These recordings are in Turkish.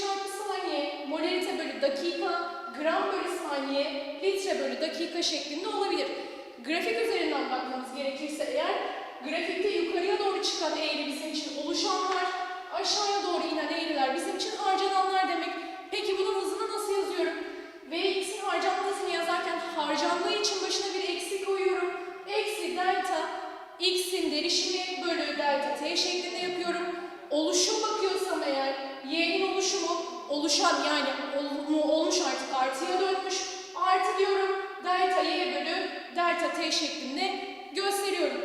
çarpı saniye, molarite bölü dakika, gram bölü saniye, litre bölü dakika şeklinde olabilir. Grafik üzerinden bakmamız gerekirse eğer, grafikte yukarıya doğru çıkan eğri bizim için oluşanlar, aşağıya doğru inen eğriler bizim için harcananlar demek. Peki bunun hızını nasıl yazıyorum? Vx'in harcanma hızını yazarken harcandığı için başına bir eksi koyuyorum. Eksi delta x'in derişimi bölü delta t şeklinde yapıyorum. Oluşum bakıyorsam eğer y'nin oluşumu oluşan yani ol- olmuş artık artıya dönmüş. Artı diyorum delta y bölü delta t şeklinde gösteriyorum.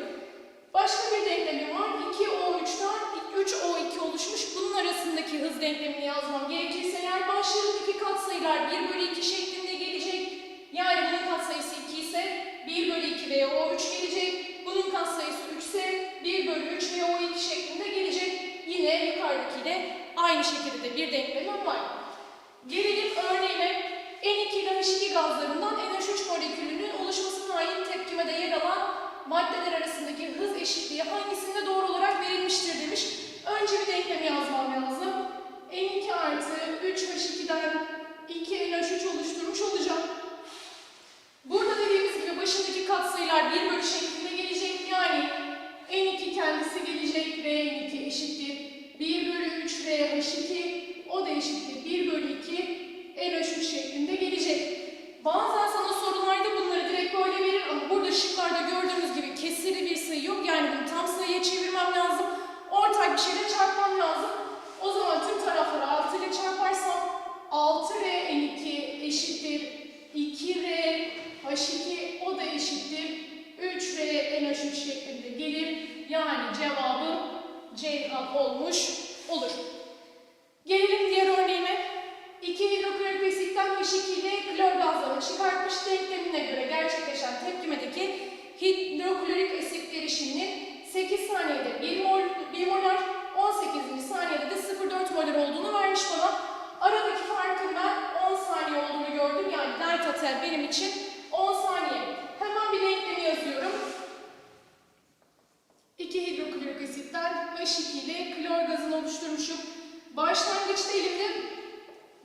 Başka bir denklemim var. 2O3'ten 3O2 oluşmuş. Bunun arasındaki hız denklemini yazmam gerekirse eğer başlarındaki katsayılar 1 bölü 2 şeklinde gelecek. Yani bunun katsayısı 2 ise 1 bölü 2 veya O3 gelecek. Bunun katsayısı 3 ise 1 bölü 3 veya O2 şeklinde gelecek. Yine yukarıdakiyle aynı şekilde de bir denklemim var. Gelelim örneğime N2 ile H2 gazlarından NH3 molekülünün oluşmasına ait tepkimede yer alan maddeler arasındaki hız eşitliği hangisinde doğru olarak verilmiştir demiş. Önce bir denklemi yazmam lazım. N2 artı 3H2'den 2NH3 oluşturmuş olacağım. Burada dediğimiz gibi başındaki katsayılar 1 bölü şeklinde gelecek. Yani N2 kendisi gelecek ve N2 eşittir. 1 bölü 3 V H2 o eşittir. 1 bölü 2 NH3 şeklinde gelecek. Bazen sana sorularda bunları direkt böyle verir ama burada şıklarda gördüğünüz gibi kesirli bir sayı yok. Yani bunu tam sayıya çevirmem lazım. Ortak bir şeyle çarpmam lazım. O zaman tüm tarafları 6 ile çarparsam 6R N2 eşittir 2R H2 o da eşittir 3R NH3 şeklinde gelir. Yani cevabı Ceyhan olmuş olur. Gelelim diğer örneğime. 2 hidroklorik asitten H2 ile klor gazlarını çıkartmış denklemine göre gerçekleşen tepkimedeki hidroklorik asit derişiminin 8 saniyede 1 mol, 1 molar, 18. saniyede de 0,4 molar olduğunu vermiş bana. Aradaki farkın ben 10 saniye olduğunu gördüm. Yani delta T benim için 10 saniye. Hemen bir denklemi yazıyorum. 2 hidroklorik asitten H2 ile klor gazını oluşturmuşum. Başlangıçta elimde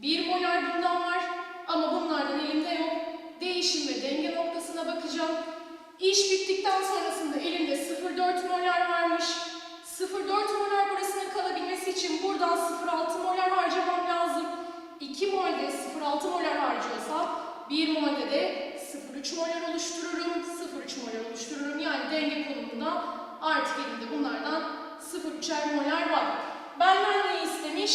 1 molar bundan var ama bunlardan elimde yok. Değişim ve denge noktasına bakacağım. İş bittikten sonrasında elimde 0,4 molar varmış. 0,4 molar burasının kalabilmesi için buradan 0,6 molar harcamam lazım. 2 molde 0,6 molar harcıyorsa 1 molde de 0,3 molar oluştururum. 0,3 molar oluştururum. Yani denge konumunda artık elimde bunlardan 0,3'er molar var. Benden ne istemiş?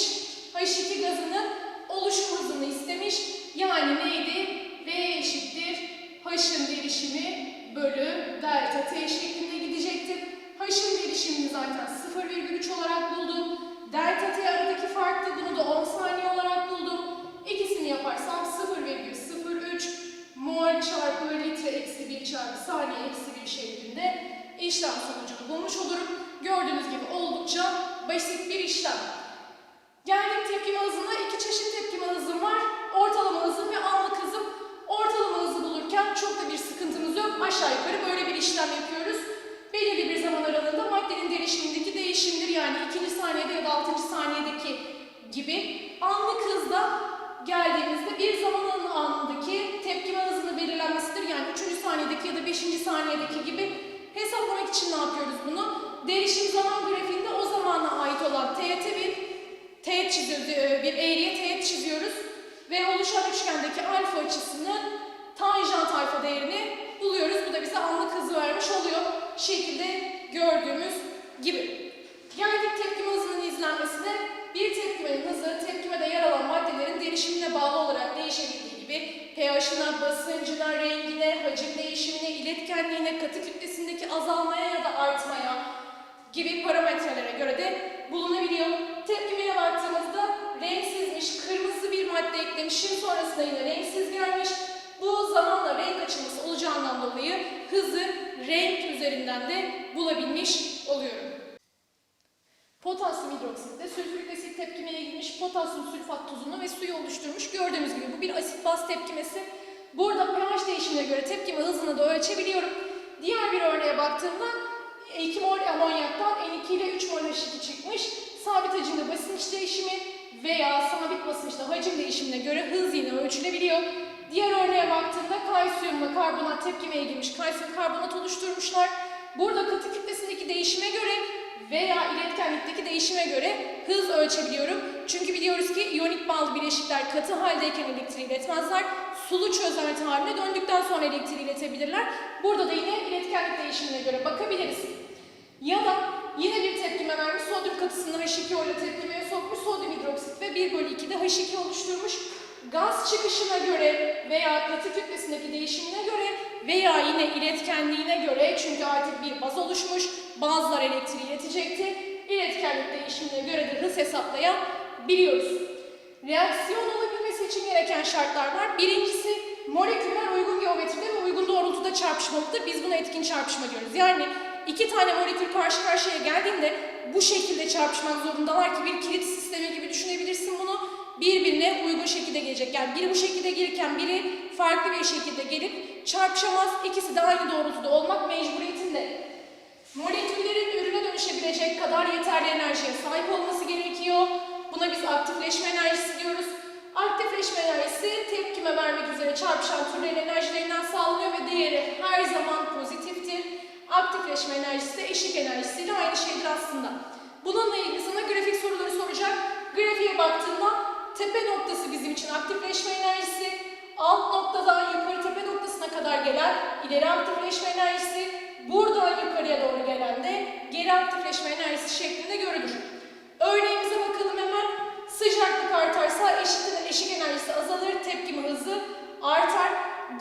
H2 gazının oluşum hızını istemiş. Yani neydi? V eşittir. H'ın derişimi bölü delta T şeklinde gidecektir. H'ın derişimini zaten 0,3 olarak buldum. Delta T aradaki farktı. Bunu da 10 saniye olarak buldum. İkisini yaparsam 0,03 mol çarpı litre eksi 1 çarpı saniye eksi 1 şeklinde işlem sonucunu bulmuş olurum. Gördüğünüz gibi oldukça basit bir işlem. Geldik tepkime hızına. İki çeşit tepkime hızım var. Ortalama hızım ve anlık hızım. Ortalama hızı bulurken çok da bir sıkıntımız yok. Aşağı yukarı böyle bir işlem yapıyoruz. Belirli bir zaman aralığında maddenin derişimindeki değişimdir. Yani ikinci saniyede ya da altıncı saniyedeki gibi. Anlık hızda geldiğimizde bir zaman anındaki tepkime hızının belirlenmesidir. Yani üçüncü saniyedeki ya da beşinci saniyedeki gibi hesaplamak için ne yapıyoruz bunu? Derişim zaman grafiğinde o zamana ait olan TYT bir teğet çiziyoruz, e, bir eğriye teğet çiziyoruz ve oluşan üçgendeki alfa açısının tanjant alfa değerini buluyoruz. Bu da bize anlık hızı vermiş oluyor. Şekilde gördüğümüz gibi. Geldik tepkime hızının izlenmesine. Bir tepkimenin hızı tepkimede yer alan maddelerin derişimine bağlı olarak değişebildiği gibi pH'ına, basıncına, rengine, hacim değişimine, iletkenliğine, katı kütlesindeki azalmaya ya da artmaya gibi parametrelere göre de bulunabiliyor. Tepkimeye baktığımızda renksizmiş, kırmızı bir madde eklemişim, sonrasında yine renksiz gelmiş. Bu zamanla renk açılması olacağından dolayı hızı renk üzerinden de bulabilmiş oluyorum. Potasyum hidroksitle sülfürik asit tepkimeye girmiş potasyum sülfat tuzunu ve suyu oluşturmuş. Gördüğümüz gibi bu bir asit baz tepkimesi. Burada pH değişimine göre tepkime hızını da ölçebiliyorum. Diğer bir örneğe baktığımda 2 mol amonyaktan N2 ile 3 mol H2 çıkmış. Sabit hacimde basınç değişimi veya sabit basınçta hacim değişimine göre hız yine ölçülebiliyor. Diğer örneğe baktığımda kalsiyumla karbonat tepkimeye girmiş. Kalsiyum karbonat oluşturmuşlar. Burada katı kütlesindeki değişime göre veya iletkenlikteki değişime göre hız ölçebiliyorum. Çünkü biliyoruz ki iyonik bağlı bileşikler katı haldeyken elektriği iletmezler. Sulu çözelti haline döndükten sonra elektriği iletebilirler. Burada da yine iletkenlik değişimine göre bakabiliriz. Ya da yine bir tepkime vermiş, sodyum katısını H2O ile tepkimeye sokmuş, sodyum hidroksit ve 1 bölü 2'de H2 oluşturmuş. Gaz çıkışına göre veya katı kütlesindeki değişimine göre veya yine iletkenliğine göre çünkü artık bir baz oluşmuş, bazılar elektriği iletecekti. İletkenlik değişimine göre de hız hesaplayabiliyoruz. Reaksiyon olabilmesi için gereken şartlar var. Birincisi moleküller uygun geometride ve uygun doğrultuda çarpışmalıdır. Biz buna etkin çarpışma diyoruz. Yani iki tane molekül karşı karşıya geldiğinde bu şekilde çarpışmak zorundalar ki bir kilit sistemi gibi düşünebilirsin bunu. Birbirine uygun şekilde gelecek. Yani biri bu şekilde gelirken biri farklı bir şekilde gelip çarpışamaz. İkisi de aynı doğrultuda olmak mecburiyetinde. Moleküllerin ürüne dönüşebilecek kadar yeterli enerjiye sahip olması gerekiyor. Buna biz aktifleşme enerjisi diyoruz. Aktifleşme enerjisi tepkime vermek üzere çarpışan türlerin enerjilerinden sağlanıyor ve değeri her zaman pozitiftir. Aktifleşme enerjisi de eşik enerjisiyle aynı şeydir aslında. Bununla ilgili sana grafik soruları soracak. Grafiğe baktığında tepe noktası bizim için aktifleşme enerjisi, alt noktadan yukarı tepe noktasına kadar gelen ileri aktifleşme enerjisi, buradan yukarıya doğru gelen de geri aktifleşme enerjisi şeklinde görülür. Örneğimize bakalım hemen. Sıcaklık artarsa eşit, eşik enerjisi azalır, tepkime hızı artar.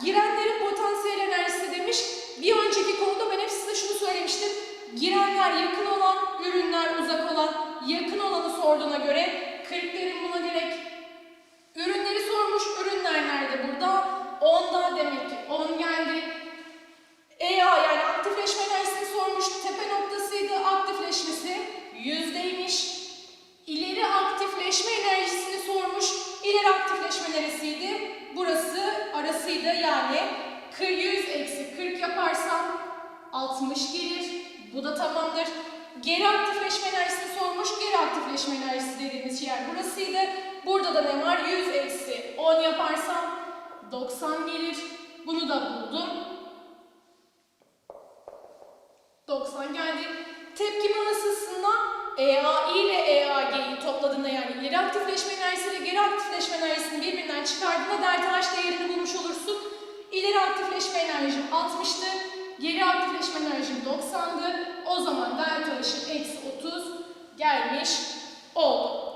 Girenlerin potansiyel enerjisi demiş. Bir önceki konuda ben hep size şunu söylemiştim. Girenler yakın olan, ürünler 40'lerin buna direkt ürünleri sormuş. Ürünler nerede burada? 10'da demek ki 10 geldi. EA yani aktifleşme enerjisini sormuş. Tepe noktasıydı. Aktifleşmesi yüzdeymiş. İleri aktifleşme enerjisini sormuş. İleri aktifleşme neresiydi? Burası arasıydı yani 100 eksi 40 yaparsam 60 gelir. Bu da tamamdır. Geri aktifleşme enerjisini sormuş. Geri aktifleşme enerjisi dediğimiz yer burasıydı. Burada da ne var? 100 eksi 10 yaparsam 90 gelir. Bunu da buldum. 90 geldi. Tepkime ısısında EAI ile EAG'yi topladığında yani ileri aktifleşme enerjisi ile geri aktifleşme enerjisini birbirinden çıkardığında delta H değerini bulmuş olursun. İleri aktifleşme enerjim 60'tı. Geri aktifleşme enerjim 90'dı. O zaman delta H'ın eksi 30 gelmiş oldu.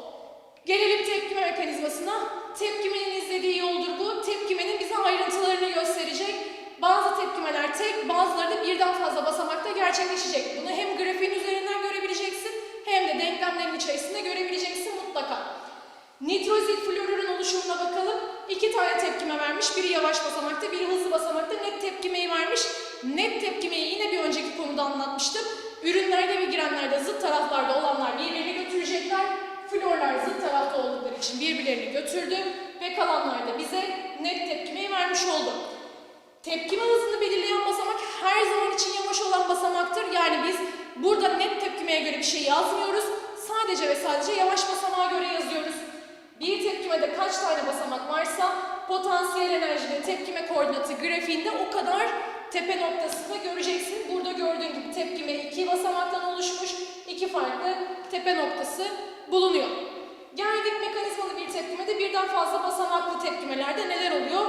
Gelelim tepkime mekanizmasına. Tepkimenin izlediği yoldur bu. Tepkimenin bize ayrıntılarını gösterecek. Bazı tepkimeler tek, bazıları da birden fazla basamakta gerçekleşecek. Bunu hem grafiğin üzerinden görebileceksin hem de denklemlerin içerisinde görebileceksin mutlaka. Nitrozil florürün oluşumuna bakalım. İki tane tepkime vermiş. Biri yavaş basamakta, biri hızlı basamakta. Net tepkimeyi vermiş. Net tepkimeyi yine bir önceki konuda anlatmıştım. Ürünlerde ve girenlerde zıt taraflarda olanlar birbirini götürecekler. Florlar zıt tarafta oldukları için birbirlerini götürdü ve kalanlar da bize net tepkimeyi vermiş oldu. Tepkime hızını belirleyen basamak her zaman için yavaş olan basamaktır. Yani biz burada net tepkimeye göre bir şey yazmıyoruz. Sadece ve sadece yavaş basamağa göre yazıyoruz. Bir tepkimede kaç tane basamak varsa potansiyel enerjide tepkime koordinatı grafiğinde o kadar tepe noktasında göreceksin. Burada gördüğün gibi tepkime iki basamaktan oluşmuş. iki farklı tepe noktası bulunuyor. Geldik mekanizmalı bir tepkimede birden fazla basamaklı tepkimelerde neler oluyor?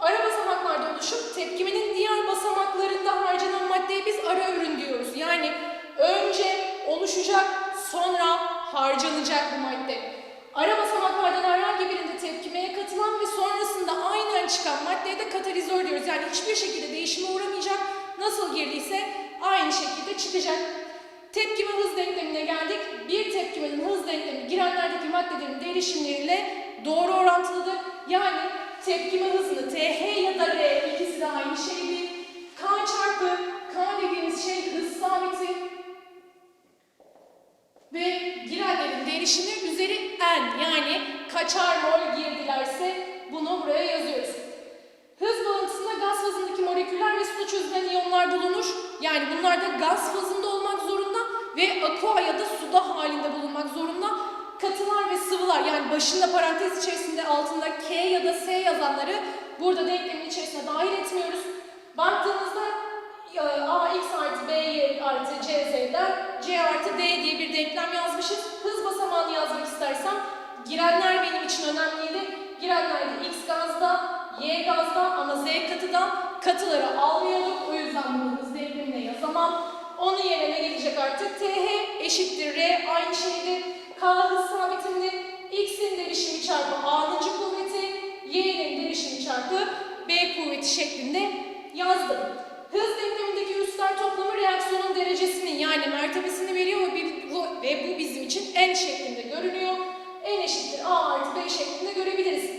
Ara basamaklarda oluşup tepkimenin diğer basamaklarında harcanan maddeye biz ara ürün diyoruz. Yani önce oluşacak, sonra harcanacak bu madde. Ara basamaklardan herhangi birinde tepkimeye katılan ve sonrasında aynen çıkan maddeye de katalizör diyoruz. Yani hiçbir şekilde değişime uğramayacak, nasıl girdiyse aynı şekilde çıkacak. Tepkime hız denklemine geldik. Bir tepkimenin hız denklemi girenlerdeki maddelerin değişimleriyle doğru orantılıdır. Yani tepkime hızını TH ya da R ikisi de aynı şeydi. K çarpı K dediğimiz şey hız sabiti ve girenlerin değişimi üzeri n yani kaçar mol girdilerse bunu buraya yazıyoruz. Hız bunlar bulunur. Yani bunlar da gaz fazında olmak zorunda ve aqua ya da suda halinde bulunmak zorunda. Katılar ve sıvılar yani başında parantez içerisinde altında K ya da S yazanları burada denklemin içerisine dahil etmiyoruz. Baktığımızda e, AX artı BY artı CZ'den C artı D diye bir denklem yazmışız. Hız basamağını yazmak istersem girenler benim için önemliydi. Girenler X gazda, Y gazda ama Z katıdan katıları almıyorduk. O yüzden bunu hız denklemine yazamam. Onun yerine ne gelecek artık? TH eşittir R aynı şeydi. K hız sabitinde X'in derişimi çarpı A'nın kuvveti, Y'nin derişimi çarpı B kuvveti şeklinde yazdım. Hız denklemindeki üsler toplamı reaksiyonun derecesinin yani mertebesini veriyor ve, bu, ve bu bizim için n şeklinde görünüyor. n eşittir a artı b şeklinde görebiliriz.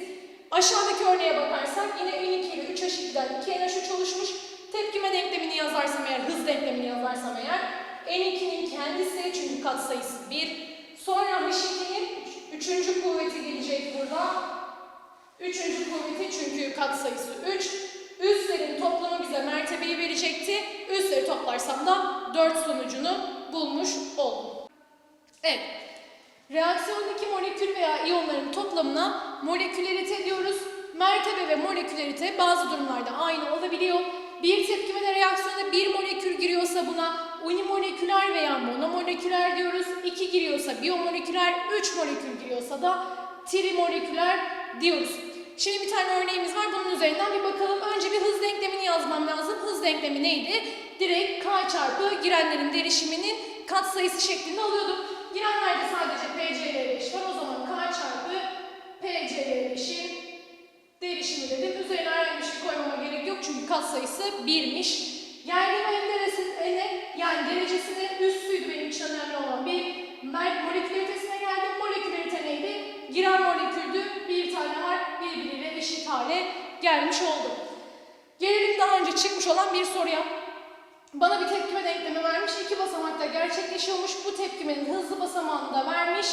Aşağıdaki örneğe bakarsak yine n2 ile 3 eşitliğinden 2nh3 oluşmuş. Tepkime denklemini yazarsam eğer, hız denklemini yazarsam eğer n2'nin kendisi çünkü katsayısı 1. Sonra h2'nin 3. kuvveti gelecek burada. Üçüncü kuvveti çünkü katsayısı 3. Üslerin toplamı bize mertebeyi verecekti. Üsleri toplarsam da 4 sonucunu bulmuş oldum. Evet. Reaksiyondaki molekül veya iyonların toplamına molekülerite diyoruz. Mertebe ve molekülerite bazı durumlarda aynı olabiliyor. Bir tepkimede reaksiyona bir molekül giriyorsa buna unimoleküler veya monomoleküler diyoruz. İki giriyorsa biyomoleküler, üç molekül giriyorsa da trimoleküler diyoruz. Şimdi bir tane örneğimiz var. Bunun üzerinden bir bakalım. Önce bir hız denklemini yazmam lazım. Hız denklemi neydi? Direkt K çarpı girenlerin derişiminin katsayısı şeklinde alıyordum. Girenlerde sadece PCL5 var. O zaman K çarpı PCL5'in derişimi dedim. Üzerine herhangi bir şey koymama gerek yok çünkü katsayısı 1'miş. Geldim en derecesine, yani derecesine üstüydü benim için önemli olan bir mer- molekülaritesine geldim. Molekülarite neydi? Giren moleküldü. Bir tane var. Hale gelmiş oldu. Gelelim daha önce çıkmış olan bir soruya. Bana bir tepkime denklemi vermiş. iki basamakta gerçekleşiyormuş. Bu tepkimenin hızlı basamağını da vermiş.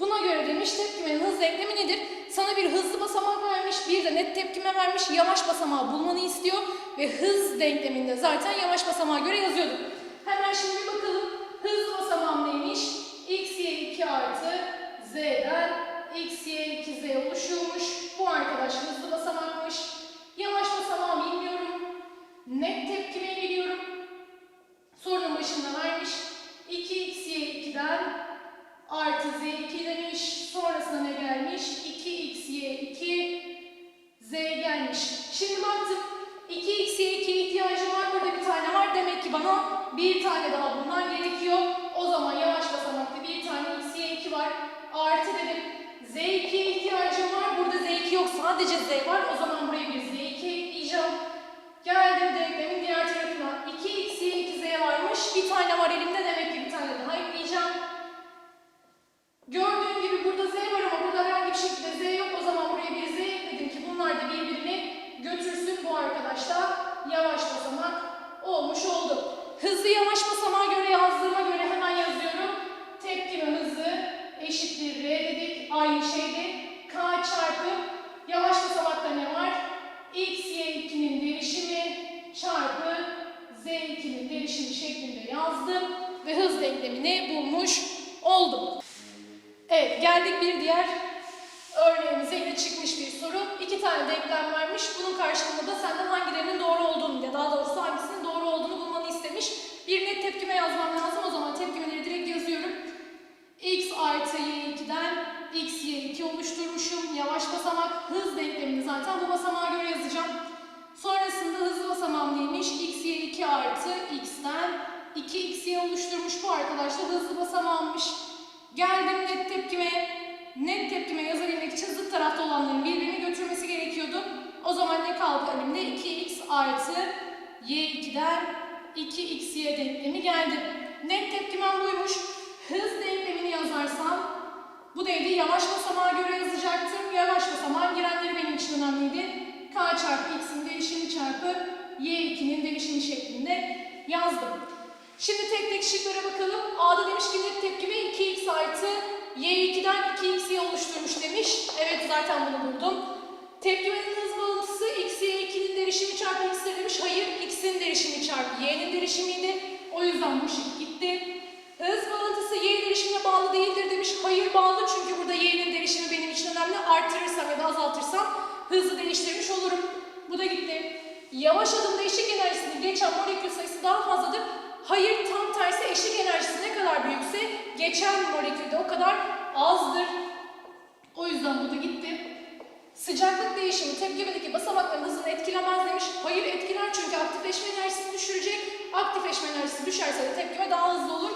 Buna göre demiş tepkimenin hız denklemi nedir? Sana bir hızlı basamak vermiş, bir de net tepkime vermiş. Yavaş basamağı bulmanı istiyor ve hız denkleminde zaten yavaş basamağa göre yazıyorduk. Hemen şimdi bakalım. Hızlı basamağım neymiş? x, y 2 artı z'den x, y 2 z oluşuyormuş. Bu arkadaş hızlı basamakmış. Yavaş basamağı bilmiyorum. Net tepkimeyi biliyorum. Sorunun başında vermiş. Sadece z var. O zaman buraya bir z2 ekleyeceğim. Geldim denklemin diğer tarafına. 2x, y, 2z varmış. Bir tane var elimde demek ki bir tane daha ekleyeceğim. Gördüğün gibi burada z var ama burada herhangi bir şekilde z yok. O zaman buraya bir z ekledim ki bunlar da birbirini götürsün. Bu arkadaş da yavaş basamak olmuş oldu. Hızlı yavaş basamağa göre yazdığıma göre hemen yazıyorum. Tepkime hızı eşittir r dedik. Aynı şeydi. K çarpı yavaş basamakta ne var? x, y2'nin derişimi çarpı z2'nin derişimi şeklinde yazdım ve hız denklemini bulmuş oldum. Evet, geldik bir diğer örneğimize yine çıkmış bir soru. İki tane denklem vermiş. Bunun karşılığında da senden hangilerinin doğru olduğunu ya daha doğrusu hangisinin doğru olduğunu bulmanı istemiş. Bir net tepkime yazmam lazım. O zaman tepkimeleri direkt yazıyorum. x artı y2'den x y2 oluşturmuşum. Yavaş basamak hız denklemini zaten bu basamağa göre yazacağım. Sonrasında hızlı basamağım neymiş? x y2 artı x'ten 2xy oluşturmuş bu arkadaş da hızlı basamağımmış. Geldim net tepkime. Net tepkime yazabilmek için zıt tarafta olanların birbirini götürmesi gerekiyordu. O zaman ne kaldı elimde? 2x artı y2'den 2xy denklemi geldi. Net tepkimem buymuş. Hız denklemini yazarsam bu değeri yavaş basamağa göre yazacaktım. Yavaş basamağın girenleri benim için önemliydi. K çarpı x'in değişimi y2'nin değişimi şeklinde yazdım. Şimdi tek tek şıklara bakalım. A'da demiş ki net tepkime 2x artı y2'den 2x'yi oluşturmuş demiş. Evet zaten bunu buldum. Tepkimenin hız bağıntısı x, y2'nin derişimi çarpı x'tir demiş. Hayır, x'in derişimi çarpı y'nin derişimiydi. O yüzden bu şık gitti. Hız bağıntısı y derişimine bağlı değildir demiş. Hayır bağlı çünkü burada y'nin derişimi benim için önemli. Artırırsam ya da azaltırsam hızı değiştirmiş olurum. Bu da gitti. Yavaş adımda eşik enerjisini geçen molekül sayısı daha fazladır. Hayır tam tersi eşik enerjisi ne kadar büyükse geçen molekülde o kadar azdır. O yüzden bu da gitti. Sıcaklık değişimi tepkimedeki basamakların hızını etkilemez demiş. Hayır etkiler çünkü aktifleşme enerjisini düşürecek. Aktifleşme enerjisi düşerse de tepkime daha hızlı olur.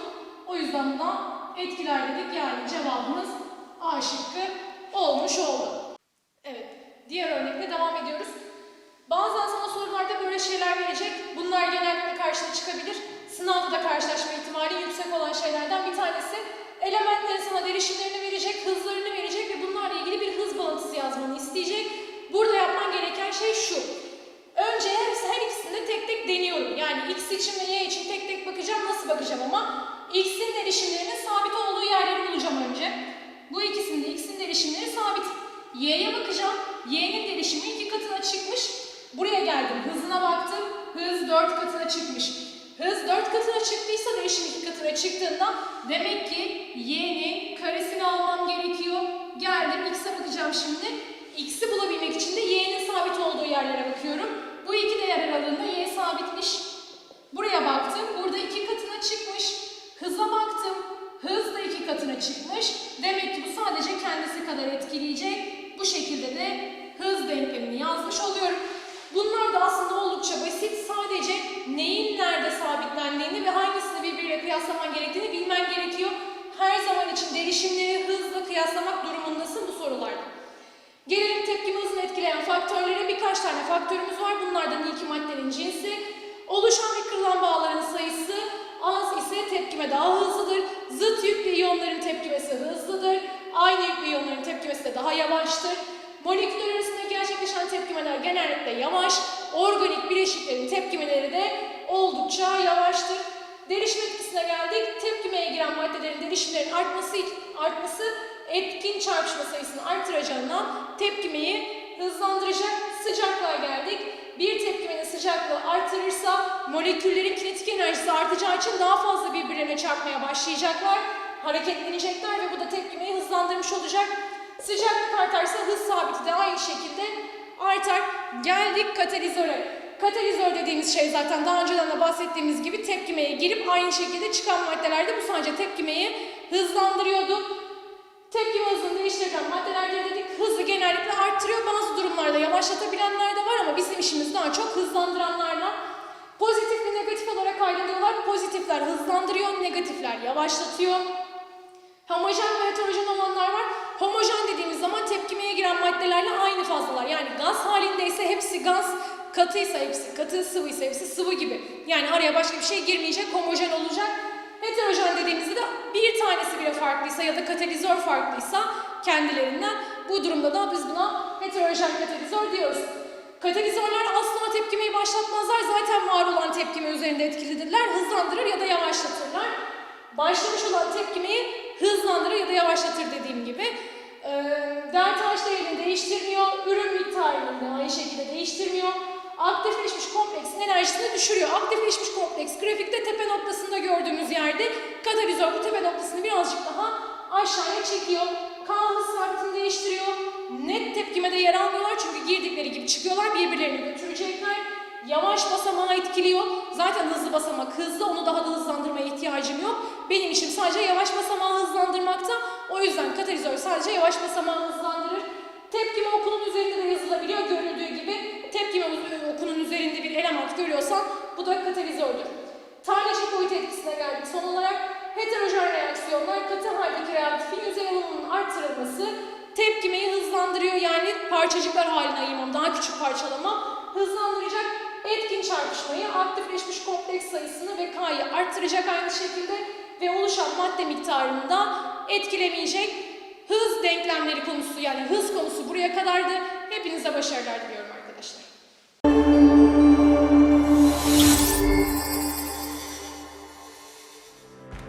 O yüzden buna etkiler dedik. Yani cevabımız A şıkkı olmuş oldu. Evet, diğer örnekle devam ediyoruz. Bazen sana sorularda böyle şeyler verecek. Bunlar genellikle karşına çıkabilir. Sınavda da karşılaşma ihtimali yüksek olan şeylerden bir tanesi. Elementlerin sana derişimlerini verecek, hızlarını verecek ve bunlarla ilgili bir hız bağıntısı yazmanı isteyecek. Burada yapman gereken şey şu. Önce her, ikisini tek tek deniyorum. Yani x için ve y için tek tek bakacağım. Nasıl bakacağım ama x'in derişimlerinin sabit olduğu yerleri bulacağım önce. Bu ikisinde x'in derişimleri sabit. Y'ye bakacağım. Y'nin derişimi iki katına çıkmış. Buraya geldim. Hızına baktım. Hız 4 katına çıkmış. Hız 4 katına çıktıysa değişim 2 katına çıktığında demek ki y'nin karesini almam gerekiyor. Geldim x'e bakacağım şimdi. X'i bulabilmek için de y'nin sabit olduğu yerlere bakıyorum. Bu iki değer aralığında y sabitmiş. Buraya baktım. Burada 2 katına çıkmış. Hıza baktım. Hız da 2 katına çıkmış. Demek ki bu sadece kendisi kadar etkileyecek. Bu şekilde de hız denklemini yazmış oluyorum. Bunlar da aslında oldukça basit. Sadece neyin nerede sabitlendiğini ve hangisini birbiriyle kıyaslaman gerektiğini bilmen gerekiyor. Her zaman için derişimleri hızla kıyaslamak durumundasın bu sorularda. Gelelim tepkimi hızını etkileyen faktörlere. Birkaç tane faktörümüz var. Bunlardan ilki maddenin cinsi. Oluşan ve kırılan bağların sayısı az ise tepkime daha hızlıdır. Zıt yüklü iyonların tepkimesi hızlıdır. Aynı yüklü iyonların tepkimesi de daha yavaştır. Moleküller arasında gerçekleşen tepkimeler genellikle yavaş, organik bileşiklerin tepkimeleri de oldukça yavaştır. Derişim etkisine geldik. Tepkimeye giren maddelerin derişimlerin artması, artması etkin çarpışma sayısını artıracağından tepkimeyi hızlandıracak. Sıcaklığa geldik. Bir tepkimenin sıcaklığı artırırsa moleküllerin kinetik enerjisi artacağı için daha fazla birbirlerine çarpmaya başlayacaklar. Hareketlenecekler ve bu da tepkimeyi hızlandırmış olacak. Sıcaklık artarsa hız sabiti de aynı şekilde artar. Geldik katalizöre. Katalizör dediğimiz şey zaten daha önceden de bahsettiğimiz gibi tepkimeye girip aynı şekilde çıkan maddelerde bu sadece tepkimeyi hızlandırıyordu. Tepkime hızını değiştiren maddelerdir dedik. Hızı genellikle arttırıyor. Bazı durumlarda yavaşlatabilenler de var ama bizim işimiz daha çok hızlandıranlarla. Pozitif ve negatif olarak ayrılıyorlar. Pozitifler hızlandırıyor, negatifler yavaşlatıyor. Homojen ve heterojen olanlar var. Homojen dediğimiz zaman tepkimeye giren maddelerle aynı fazlalar. Yani gaz halindeyse hepsi gaz, katıysa hepsi katı, sıvıysa hepsi sıvı gibi. Yani araya başka bir şey girmeyecek, homojen olacak. Heterojen dediğimizde de bir tanesi bile farklıysa ya da katalizör farklıysa kendilerinden bu durumda da biz buna heterojen katalizör diyoruz. Katalizörler asla tepkimeyi başlatmazlar. Zaten var olan tepkime üzerinde etkilidirler. Hızlandırır ya da yavaşlatırlar. Başlamış olan tepkimeyi hızlandırır ya da yavaşlatır dediğim gibi. Delta H değerini değiştirmiyor. Ürün miktarını da aynı şekilde değiştirmiyor. Aktifleşmiş kompleksin enerjisini düşürüyor. Aktifleşmiş kompleks grafikte tepe noktasında gördüğümüz yerde katalizör bu tepe noktasını birazcık daha aşağıya çekiyor. K hız değiştiriyor. Net tepkimede yer almıyorlar çünkü girdikleri gibi çıkıyorlar birbirlerini götürecekler. Yavaş basamağı etkiliyor. Zaten hızlı basamak hızlı, onu daha da hızlandırmaya ihtiyacım yok. Benim işim sadece yavaş basamağı hızlandırmakta. O yüzden katalizör sadece yavaş basamağı hızlandırır. Tepkime okunun üzerinde de yazılabiliyor görüldüğü gibi. Tepkime okunun üzerinde bir element görüyorsan bu da katalizördür. Tanecik boyut etkisine geldik son olarak. Heterojen reaksiyonlar katı haldeki reaktifin yüzey alanının artırılması tepkimeyi hızlandırıyor. Yani parçacıklar haline ayırmam, daha küçük parçalama hızlandıracak. Etkin çarpışmayı, aktifleşmiş kompleks sayısını ve K'yı arttıracak aynı şekilde ve oluşan madde miktarını da etkilemeyecek. Hız denklemleri konusu yani hız konusu buraya kadardı. Hepinize başarılar diliyorum.